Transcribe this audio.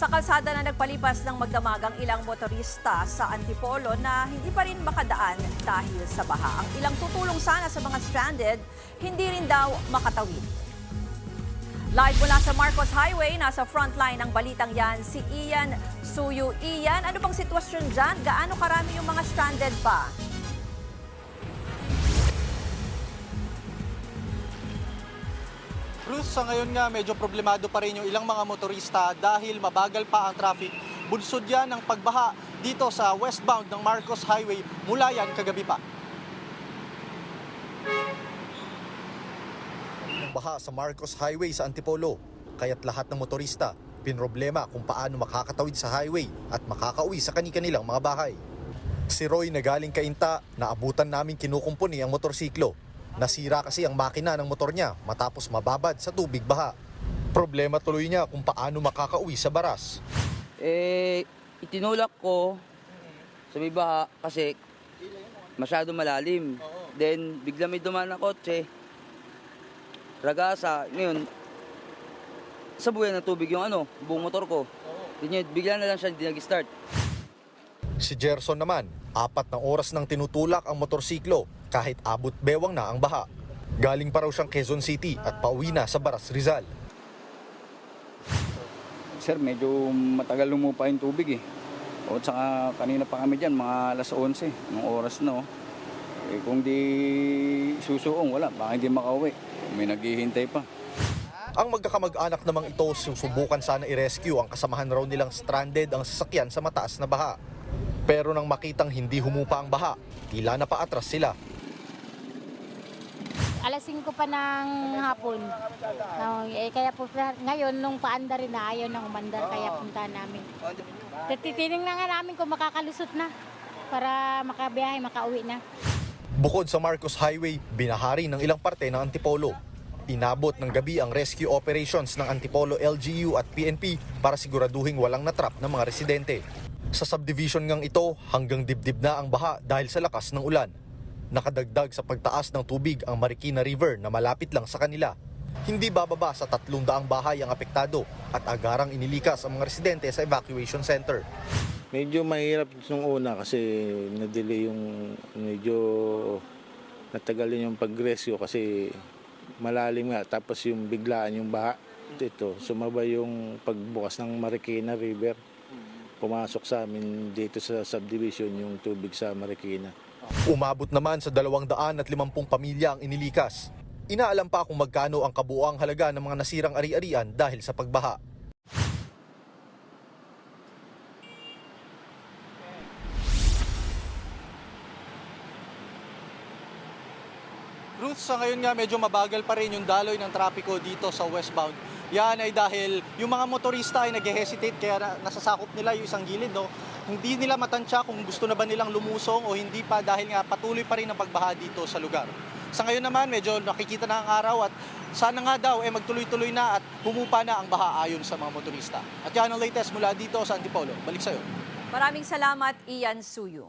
Sa kalsada na nagpalipas ng magdamagang ilang motorista sa Antipolo na hindi pa rin makadaan dahil sa baha. Ang ilang tutulong sana sa mga stranded, hindi rin daw makatawid. Live mula sa Marcos Highway, nasa frontline ng balitang yan si Ian Suyu. Ian, ano bang sitwasyon dyan? Gaano karami yung mga stranded pa? Sa ngayon nga medyo problemado pa rin yung ilang mga motorista dahil mabagal pa ang traffic. Bunsod yan ng pagbaha dito sa westbound ng Marcos Highway mula yan kagabi pa. baha sa Marcos Highway sa Antipolo. Kaya't lahat ng motorista pinroblema kung paano makakatawid sa highway at makakauwi sa kani-kanilang mga bahay. Si Roy na galing kainta, naabutan namin kinukumpuni ang motorsiklo. Nasira kasi ang makina ng motor niya matapos mababad sa tubig baha. Problema tuloy niya kung paano makakauwi sa baras. Eh, itinulak ko sa may baha kasi masyado malalim. Then, bigla may dumaan na kotse. Ragasa. Ngayon, sa buhay ng tubig yung ano, buong motor ko. Then yun, bigla na lang siya hindi nag-start. Si Gerson naman, apat na oras nang tinutulak ang motorsiklo kahit abot bewang na ang baha. Galing pa raw siyang Quezon City at pauwi na sa Baras Rizal. Sir, medyo matagal lumupa yung tubig eh. O at saka kanina pa kami dyan, mga alas 11, ng oras na oh. Eh, kung di susuong, wala, baka hindi makauwi. May naghihintay pa. Ang magkakamag-anak namang ito susubukan sana i-rescue ang kasamahan raw nilang stranded ang sasakyan sa mataas na baha. Pero nang makitang hindi humupa ang baha, tila na paatras sila. Alas 5 pa ng hapon. No, eh, kaya po ngayon nung paanda rin na ayaw nang umandar kaya punta namin. Tititingnan nga namin kung makakalusot na para makabiyahe, makauwi na. Bukod sa Marcos Highway, binahari ng ilang parte ng Antipolo. Inabot ng gabi ang rescue operations ng Antipolo LGU at PNP para siguraduhing walang natrap ng mga residente. Sa subdivision ngang ito, hanggang dibdib na ang baha dahil sa lakas ng ulan. Nakadagdag sa pagtaas ng tubig ang Marikina River na malapit lang sa kanila. Hindi bababa sa 300 bahay ang apektado at agarang inilikas ang mga residente sa evacuation center. Medyo mahirap nung una kasi na-delay yung medyo natagal din yung pag-rescue kasi malalim nga tapos yung biglaan yung baha. Ito, sumabay yung pagbukas ng Marikina River. Pumasok sa amin dito sa subdivision yung tubig sa Marikina. Umabot naman sa 250 pamilya ang inilikas. Inaalam pa kung magkano ang kabuuang halaga ng mga nasirang ari-arian dahil sa pagbaha. Ruth, sa ngayon nga medyo mabagal pa rin yung daloy ng trapiko dito sa westbound. Yan ay dahil yung mga motorista ay nag-hesitate kaya na, nasasakop nila yung isang gilid. No? Hindi nila matansya kung gusto na ba nilang lumusong o hindi pa dahil nga patuloy pa rin ang pagbaha dito sa lugar. Sa ngayon naman medyo nakikita na ang araw at sana nga daw eh magtuloy-tuloy na at humupa na ang baha ayon sa mga motorista. At yan ang latest mula dito sa Antipolo. Balik sa'yo. Maraming salamat, Ian Suyu.